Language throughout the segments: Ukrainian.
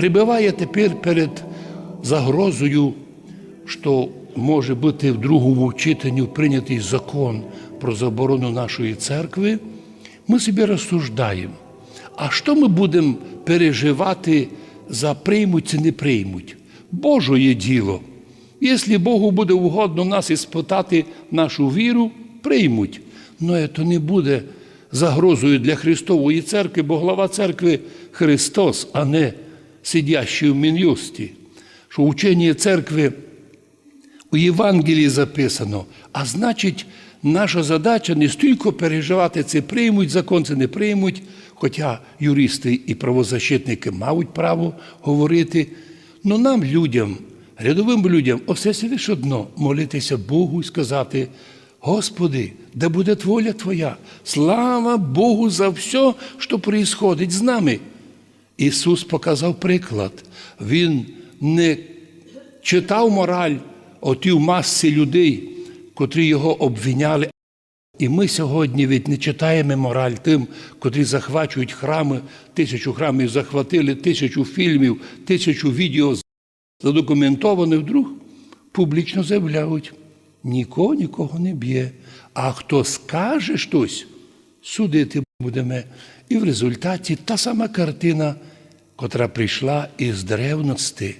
прибиває тепер перед загрозою, що може бути в другому читанні прийнятий закон про заборону нашої церкви, ми собі розсуждаємо. А що ми будемо переживати за приймуть чи не приймуть? Божоє діло. Якщо Богу буде угодно нас іспитати нашу віру, приймуть. Но це не буде загрозою для Христової церкви, бо глава церкви Христос, а не сидящий в Мін'юсті. Що учення церкви у Євангелії записано, а значить, наша задача не стільки переживати, це приймуть закон, це не приймуть, хоча юристи і правозащитники мають право говорити. Но нам, людям, рядовим людям, все лиш одно молитися Богу і сказати: Господи, да буде воля Твоя, слава Богу за все, що происходить з нами. Ісус показав приклад. Він не читав мораль отій масці людей, котрі його обвиняли. І ми сьогодні ведь не читаємо мораль тим, котрі захвачують храми, тисячу храмів захватили, тисячу фільмів, тисячу відео задокументованих вдруг публічно заявляють, нікого нікого не б'є. А хто скаже щось, судити будемо. І в результаті та сама картина, котра прийшла із древності.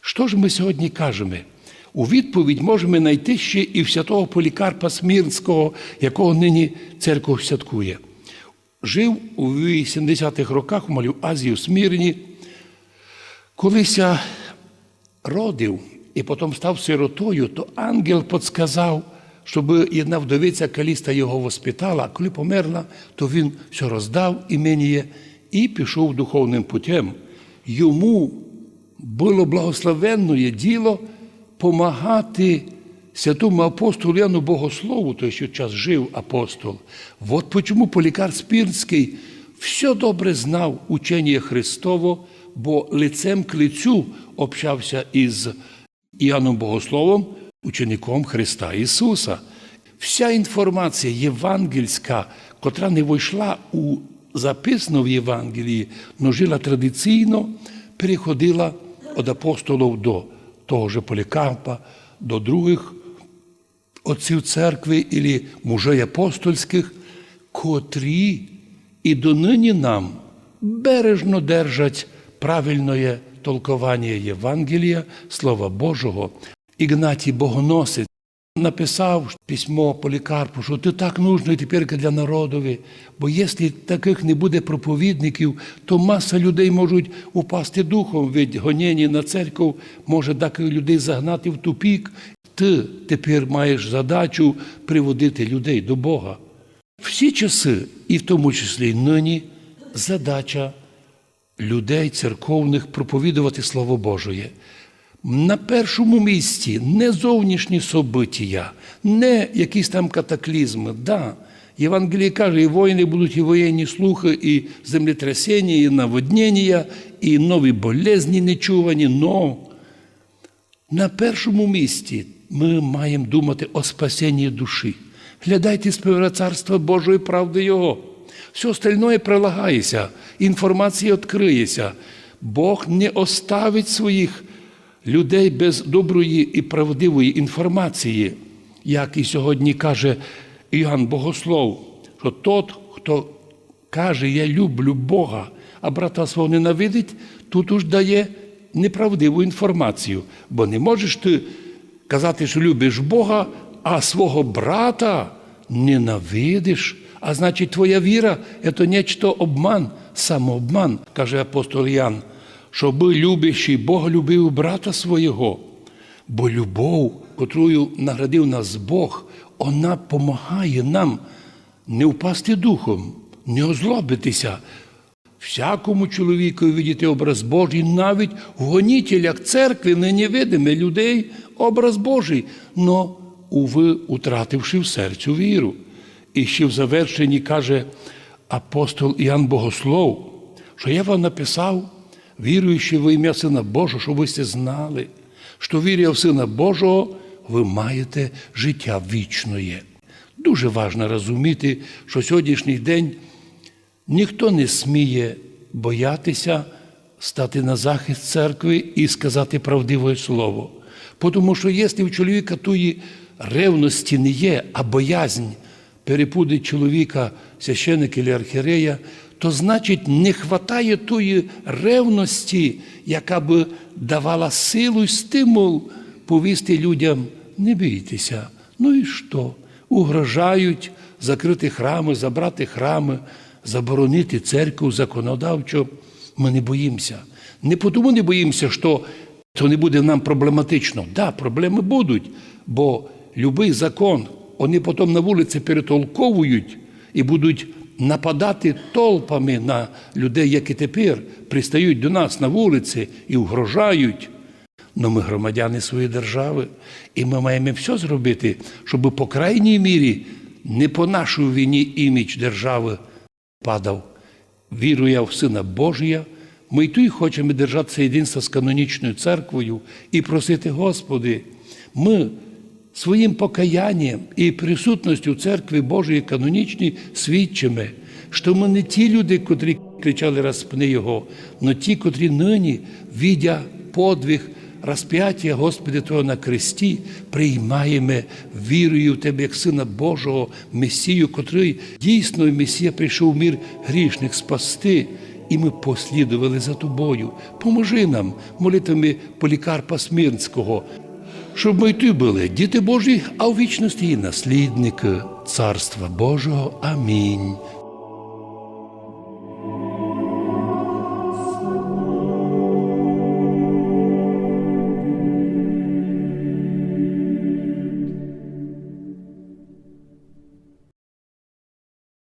Що ж ми сьогодні кажемо? У відповідь можемо знайти ще і святого Полікарпа Смірнського, якого нині церква святкує. Жив у 80-х роках у Малю Азії, у Смірні. Колись родив і потім став сиротою, то ангел підсказав, щоб одна вдовиця Каліста його воспитала, а коли померла, то він все роздав імені і пішов духовним путем. Йому було благословенне діло помагати святому апостолу Яну Богослову, той що час жив апостол. От чому Полікар Спірський все добре знав учення Христово, бо лицем к лицю общався із Іоанном Богословом, учеником Христа Ісуса. Вся інформація євангельська, котра не вийшла у записано в Євангелії, но жила традиційно, переходила від апостолів до того же Полікарпа, до других отців церкви і мужей апостольських, котрі і донині нам бережно держать правильне толковання Євангелія, Слова Божого. Ігнатій Богоносець написав письмо Полікарпу, що ти так нужно тепер для народові, бо якщо таких не буде проповідників, то маса людей можуть упасти духом від гоніння на церкву, може таких людей загнати в тупік. Ти тепер маєш задачу приводити людей до Бога. Всі часи, і в тому числі й нині, задача людей церковних проповідувати Слово Божоє. На першому місці не зовнішні события, не якісь там катаклізми. Да, Євангеліє каже, і воїни будуть, і воєнні слухи, і землетрясення, і наводнення, і нові болезні нечувані. Но на першому місці ми маємо думати о спасенні душі. Глядайте з царства Божої правди Його. Все остальное прилагається, інформація відкриється. Бог не оставить своїх людей без доброї і правдивої інформації, як і сьогодні каже Іоанн Богослов, що тот, хто каже, я люблю Бога, а брата свого ненавидить, тут уж дає неправдиву інформацію. Бо не можеш ти казати, що любиш Бога, а свого брата ненавидиш. А значить, твоя віра це нечто обман, самообман, каже апостол Ян, щоб любящий Бога любив брата свого. Бо любов, котрою наградив нас Бог, вона допомагає нам не впасти духом, не озлобитися. Всякому чоловіку видіти образ Божий, навіть в гонітелях церкви нині видиме людей образ Божий, но, уви, утративши в серцю віру. І ще в завершенні каже апостол Іоанн Богослов, що я вам написав, віруючи в ім'я Сина Божого, щоб ви знали, що віря в Сина Божого, ви маєте життя вічне. Дуже важливо розуміти, що сьогоднішній день ніхто не сміє боятися стати на захист церкви і сказати правдиве слово. Тому що якщо в чоловіка тої ревності не є, а боязнь перепудить чоловіка, священика чи архірея, то значить не вистачає тої ревності, яка би давала силу і стимул повісти людям, не бійтеся. Ну і що? Угрожають закрити храми, забрати храми, заборонити церкву законодавчо. Ми не боїмося. Не тому не боїмося, що це не буде нам проблематично. Так, да, проблеми будуть, бо будь-який закон, вони потім на вулиці перетолковують і будуть нападати толпами на людей, які тепер пристають до нас на вулиці і угрожають. Но ми громадяни своєї держави, і ми маємо все зробити, щоб по крайній мірі не по нашій війні імідж держави падав. Віруя в Сина Божія, ми й тут хочемо держатися єдинства з канонічною церквою і просити, Господи, ми своїм покаянням і присутністю в церкві Божої канонічній свідчимо, що ми не ті люди, котрі кричали розпни Його, але ті, котрі нині, відя подвиг розп'яття Господи Твого на кресті, приймаємо вірою в Тебе, як Сина Божого, Месію, котрий дійсно Месія прийшов в мір грішних спасти. І ми послідували за тобою. Поможи нам молитвами Полікарпа Смірнського, щоб ми й були діти Божі, а у вічності і наслідники Царства Божого. Амінь.